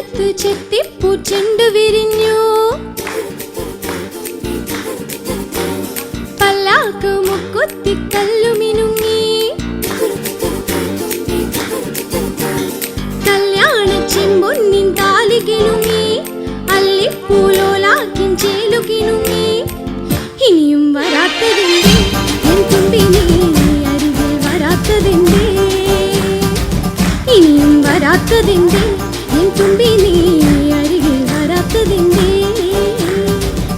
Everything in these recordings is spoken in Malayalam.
ചുണ്ടത്ത് ചെത്തിപ്പൂ ചെണ്ടു വിരിഞ്ഞു. പല്ലാക്ക് മുക്കുത്തി കല്ലുമിനുങ്ങി. കല്യാണ ചെമ്പൊന്നിൻ താലികിണുങ്ങി അല്ലിപ്പൂലോലാക്കിൻ ചേലുകിണുങ്ങി ഇനിയും വരാത്തതിന്റെ അരികിൽ വരാത്തതിന്റെ ഇനിയും വരാത്തതെന്തേ?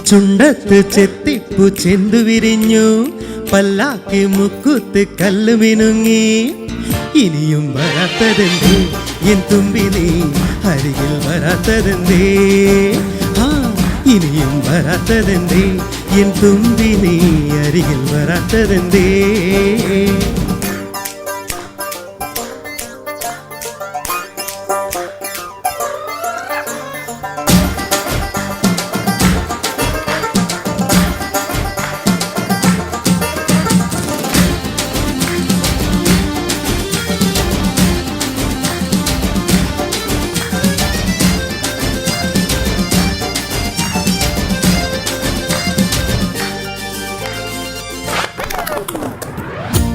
ചുണ്ടത്ത് ചെത്തിപ്പു ചെന്തു വിരിഞ്ഞു. പല്ലാക്കി മുക്കുത്ത് കല്ല് മിനുങ്ങി. ഇനിയും വരാത്തതെന്തേ? എൻ തുമ്പി നീ അരികിൽ വരാത്തതെന്തേ? ആ ഇനിയും വരാത്തതെന്തേ? എൻ തുമ്പി നീ അരികിൽ വരാത്തതെന്തേ?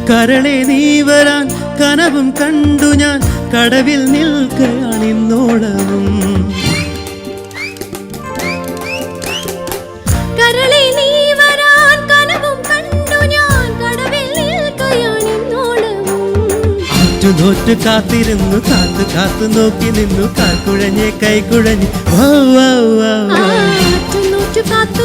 കരളെ നീ വരാൻ കനവും കണ്ടു ഞാൻ. കടവിൽ നിൽക്കണിന്നോളവും കരളെ നീ വരാൻ കനവും കണ്ടു ഞാൻ. കടവിൽ നിൽക്കുകയാണിന്നോളവും ആറ്റു നോറ്റു കാത്തിരുന്നു കാത്തു കാത്തു നോക്കി നിന്നു. കാക്കുഴഞ്ഞ്. കൈക്കുഴഞ്ഞ് കാത്തു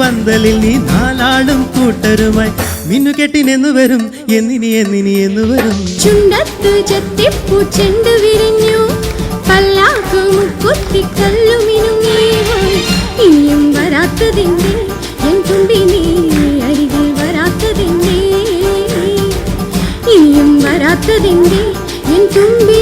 പന്തലിൽ നീ നാലാളും കൂട്ടരുമായി. മിന്നു കെട്ടിനെന്നു വരും എന്നിനി എന്നിനി എന്നു വരും. ചുണ്ടത്ത് ചെത്തിപ്പൂ ചെണ്ട് വിരിഞ്ഞു. പല്ലാക്കും മുക്കുത്തി കല്ലുമിനുങ്ങി ഇനിയും വരാത്തതിന്റെ എൻ തുമ്പി നീ അരികിൽ വരാത്തതിന്റെ ഇനിയും വരാത്തതിന്റെ എൻ തുമ്പി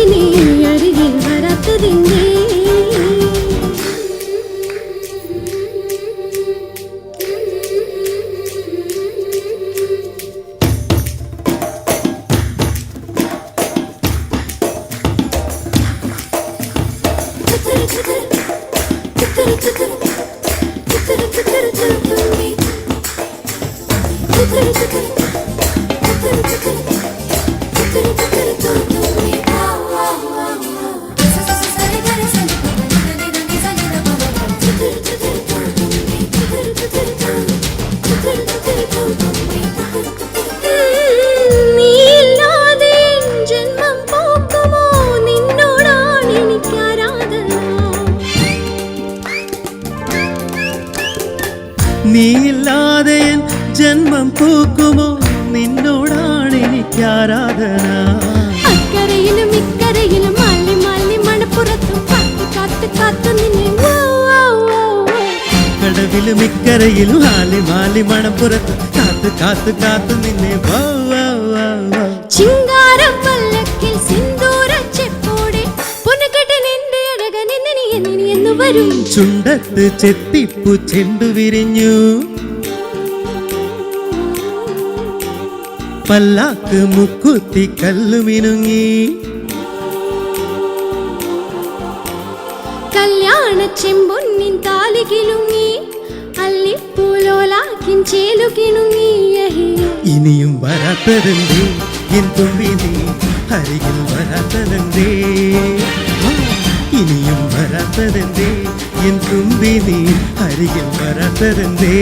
നീയില്ലാതെ നീയില്ലാതെ എൻ ജന്മം പൂക്കുമോ നിന്നോടാണ് എനിക്ക് ആരാധന അക്കരയിലും ഇക്കരയിലും മാലി മാലി മണപ്പുറത്തും കാത്തു കാത്തു കാത്തു നിന്നെ. കടവിലും ഇക്കരയിലും ആലി മാലി മണപ്പുറത്തും കാത്തു കാത്തു കാത്തു നിന്നെ. ചിങ്കാരം വരും. ചുണ്ടത്ത് ചെത്തിപ്പു ചെണ്ടു വിരിഞ്ഞു. പല്ലാക്ക് മുക്കുത്തി കല്ലു മിനുങ്ങി. കല്യാണ ചെമ്പൊന്നിൻ താലി കിലുങ്ങി. അല്ലിപ്പൂലോലാക്കിൻ ചേലു ഇനിയും വരാത്തതെന്തേ? എൻ തുമ്പി നീ അരികിൽ വരാത്തതെന്തേ? വരാത്തതെന്തേ? എൻ തുമ്പി നീ അരികിൽ വരാത്തതെന്തേ?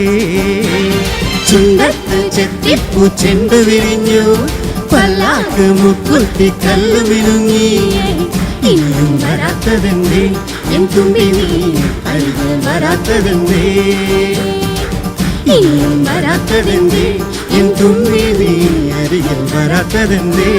ചുണ്ടത്ത് ചെത്തിപ്പൂ ചെണ്ടു വിരിഞ്ഞു. പല്ലാക്ക് മുക്കുത്തി കല്ല് വിരുങ്ങി ഇനിയും വരാത്തതെന്തേ? എൻ തുമ്പി നീ അരികിൽ വരാത്തതെന്തേ? ഇനിയും വരാത്തതെന്തേ? എൻ തുമ്പി നീ അരികിൽ വരാത്തതെന്തേ?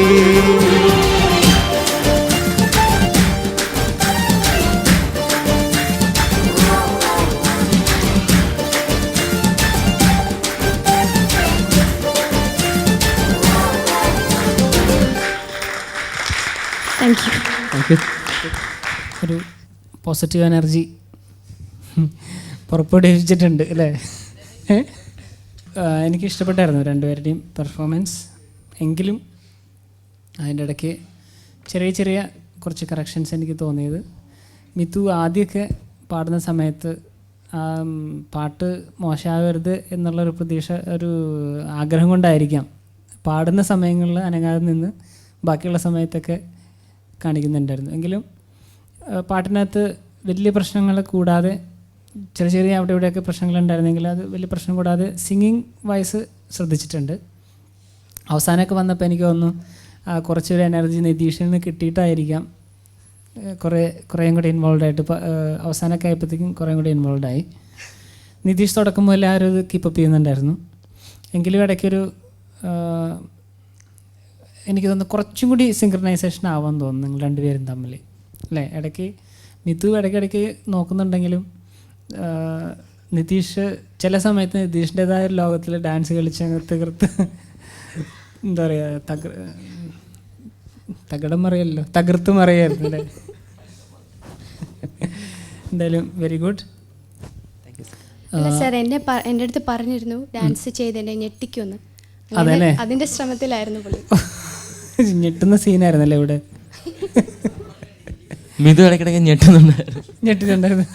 താങ്ക് യു താങ്ക് യു ഒരു പോസിറ്റീവ് എനർജി പുറപ്പെടുവിച്ചിട്ടുണ്ട് അല്ലേ? എനിക്ക് ഇഷ്ടപ്പെട്ടായിരുന്നു രണ്ടുപേരുടെയും പെർഫോമൻസ് എങ്കിലും അതിന്റെ ഇടയ്ക്ക് ചെറിയ ചെറിയ കുറച്ച് കറക്ഷൻസ് എനിക്ക് തോന്നിയത്. മിതു ആദ്യമൊക്കെ പാടുന്ന സമയത്ത് പാട്ട് മോശമാകരുത് എന്നുള്ളൊരു പ്രതീക്ഷ ഒരു ആഗ്രഹം കൊണ്ടായിരിക്കാം. പാടുന്ന സമയങ്ങളിൽ അനങ്ങാതെ നിന്ന് ബാക്കിയുള്ള സമയത്തൊക്കെ കാണിക്കുന്നുണ്ടായിരുന്നു. എങ്കിലും പാട്ടിനകത്ത് വലിയ പ്രശ്നങ്ങൾ കൂടാതെ ചെറിയ ചെറിയ അവിടെ ഇവിടെയൊക്കെ പ്രശ്നങ്ങളുണ്ടായിരുന്നെങ്കിൽ അത് വലിയ പ്രശ്നം കൂടാതെ സിംഗിങ് വയസ്സ് ശ്രദ്ധിച്ചിട്ടുണ്ട്. അവസാനമൊക്കെ വന്നപ്പോൾ എനിക്ക് തോന്നുന്നു കുറച്ചൊരു എനർജി നിതീഷിൽ നിന്ന് കിട്ടിയിട്ടായിരിക്കാം കുറേ കുറേയും കൂടി ഇൻവോൾവ് ആയിട്ട് അവസാനമൊക്കെ ആയപ്പോഴത്തേക്കും കുറേയും കൂടി ഇൻവോൾവ് ആയി. നിതീഷ് തുടക്കം മുതൽ ആരും ഇത് കീപ്പപ്പ് ചെയ്യുന്നുണ്ടായിരുന്നു. എങ്കിലും ഇടയ്ക്കൊരു എനിക്ക് തോന്നുന്നു കുറച്ചും കൂടി സിങ്ക്രണൈസേഷൻ ആവാൻ തോന്നുന്നു നിങ്ങൾ രണ്ടുപേരും തമ്മിൽ. അല്ലേ? ഇടയ്ക്ക് നിതു ഇടയ്ക്കിടയ്ക്ക് നോക്കുന്നുണ്ടെങ്കിലും നിതീഷ് ചില സമയത്ത് നിതീഷിന്റെതായ ഒരു ലോകത്തിൽ ഡാൻസ് കളിച്ച് തകർത്ത് എന്താ പറയുക തക തകടം മറിയല്ലോ തകർത്ത് മറിയായിരുന്നു അല്ലേ? എന്തായാലും വെരി ഗുഡ് സാർ എന്നെ എന്റെ അടുത്ത് പറഞ്ഞിരുന്നു ഡാൻസ് ചെയ്ത് എന്നെ ഞെട്ടിക്കുമെന്ന്. അതിന്റെ ശ്രമത്തിലായിരുന്നു പുള്ളി. ഞെട്ടുന്ന സീനായിരുന്നല്ലേ ഇവിടെ? മിതു ഇടയ്ക്കിടയ്ക്ക് ഞെട്ടുന്നുണ്ടായിരുന്നു. ഞെട്ടിട്ടുണ്ടായിരുന്നു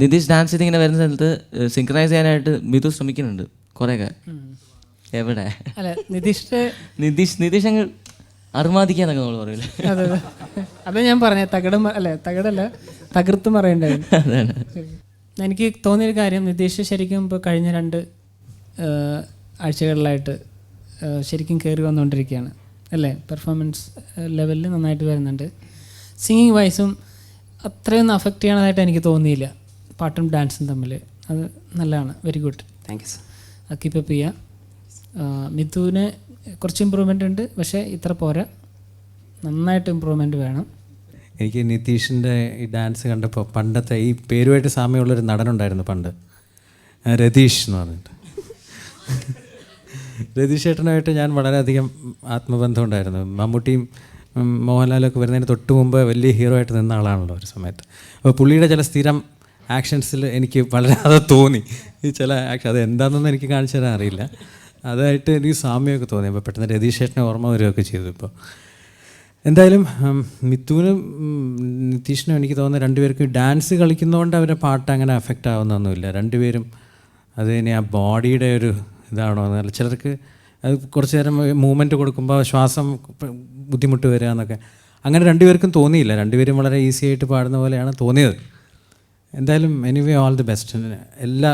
നിതീഷ് ഡാൻസ് ചെയ്ത് ഇങ്ങനെ വരുന്ന സ്ഥലത്ത് സിങ്ക്രൈസ് ചെയ്യാനായിട്ട് മിതു ശ്രമിക്കുന്നുണ്ട് കുറേയൊക്കെ. എവിടെ? അല്ല നിതീഷ് നിതീഷ് നിതീഷ് അങ്ങ് അർമാദിക്കാന്നൊക്കെ നമ്മൾ പറയില്ല അതെ അതെ. അതാ ഞാൻ പറഞ്ഞത് തകടം അല്ലെ തകടല്ല തകർത്ത് മറിയണ്ടായിരുന്നു അതാണ്. എനിക്ക് തോന്നിയൊരു കാര്യം നിതീഷ് ശരിക്കും ഇപ്പോൾ കഴിഞ്ഞ രണ്ട് ആഴ്ചകളിലായിട്ട് ശരിക്കും കയറി വന്നുകൊണ്ടിരിക്കുകയാണ് അല്ലേ? പെർഫോമൻസ് ലെവലിൽ നന്നായിട്ട് വരുന്നുണ്ട്. സിംഗിങ് വൈസും അത്രയൊന്നും അഫക്റ്റ് ചെയ്യണതായിട്ട് എനിക്ക് തോന്നിയില്ല. പാട്ടും ഡാൻസും തമ്മിൽ അത് നല്ലതാണ്. Very good thank you sir അത് കീപ്പപ്പ് ചെയ്യുക മിഥുവിന് കുറച്ച് ഇമ്പ്രൂവ്മെന്റ് ഉണ്ട്. പക്ഷേ ഇത്ര പോരാ. നന്നായിട്ട് ഇമ്പ്രൂവ്മെന്റ് വേണം. എനിക്ക് നിതീഷിന്റെ ഈ ഡാൻസ് കണ്ടപ്പോൾ പണ്ടത്തെ ഈ പേരുമായിട്ട് സാമ്യമുള്ളൊരു നടനുണ്ടായിരുന്നു പണ്ട്. രതീഷ് എന്ന് പറഞ്ഞിട്ട്. രതീഷ് ചേട്ടനുമായിട്ട് ഞാൻ വളരെയധികം ആത്മബന്ധം ഉണ്ടായിരുന്നു. മമ്മൂട്ടിയും മോഹൻലാലൊക്കെ വരുന്നതിന് തൊട്ട് മുമ്പ് വലിയ ഹീറോ ആയിട്ട് നിന്ന ആളാണല്ലോ ഒരു സമയത്ത്. അപ്പോൾ പുള്ളിയുടെ ചില സ്ഥിരം ആക്ഷൻസിൽ എനിക്ക് വളരെ അത് തോന്നി. ഈ ചില ആക്ഷൻ അത് എന്താണെന്നൊന്നും എനിക്ക് കാണിച്ചു തരാൻ അറിയില്ല. അതായിട്ട് എനിക്ക് സാമ്യമൊക്കെ തോന്നി. അപ്പോൾ പെട്ടെന്ന് രതീഷേട്ടനെ ഓർമ്മ വരികയൊക്കെ ചെയ്തു ഇപ്പോൾ എന്തായാലും മിത്തുവിനും നിതീഷിനും എനിക്ക് തോന്നുന്നു രണ്ടുപേർക്കും ഡാൻസ് കളിക്കുന്നതുകൊണ്ട് അവരുടെ പാട്ട് അങ്ങനെ അഫക്റ്റ് ആവുന്നൊന്നുമില്ല. രണ്ടുപേരും അത് ഇനി ആ ബോഡിയുടെ ഒരു ഇതാണോ എന്നല്ല ചിലർക്ക് അത് കുറച്ച് നേരം മൂവ്മെന്റ് കൊടുക്കുമ്പോൾ ശ്വാസം ബുദ്ധിമുട്ട് വരിക എന്നൊക്കെ. അങ്ങനെ രണ്ടുപേർക്കും തോന്നിയില്ല. രണ്ടുപേരും വളരെ ഈസി ആയിട്ട് പാടുന്ന പോലെയാണ് തോന്നിയത്. എന്തായാലും എനിവേ ഓൾ ദി ബെസ്റ്റ് എല്ലാ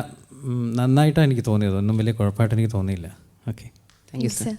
നന്നായിട്ടാണ് എനിക്ക് തോന്നിയത്. ഒന്നും വലിയ കുഴപ്പമായിട്ട് എനിക്ക് തോന്നിയില്ല. Okay thank you sir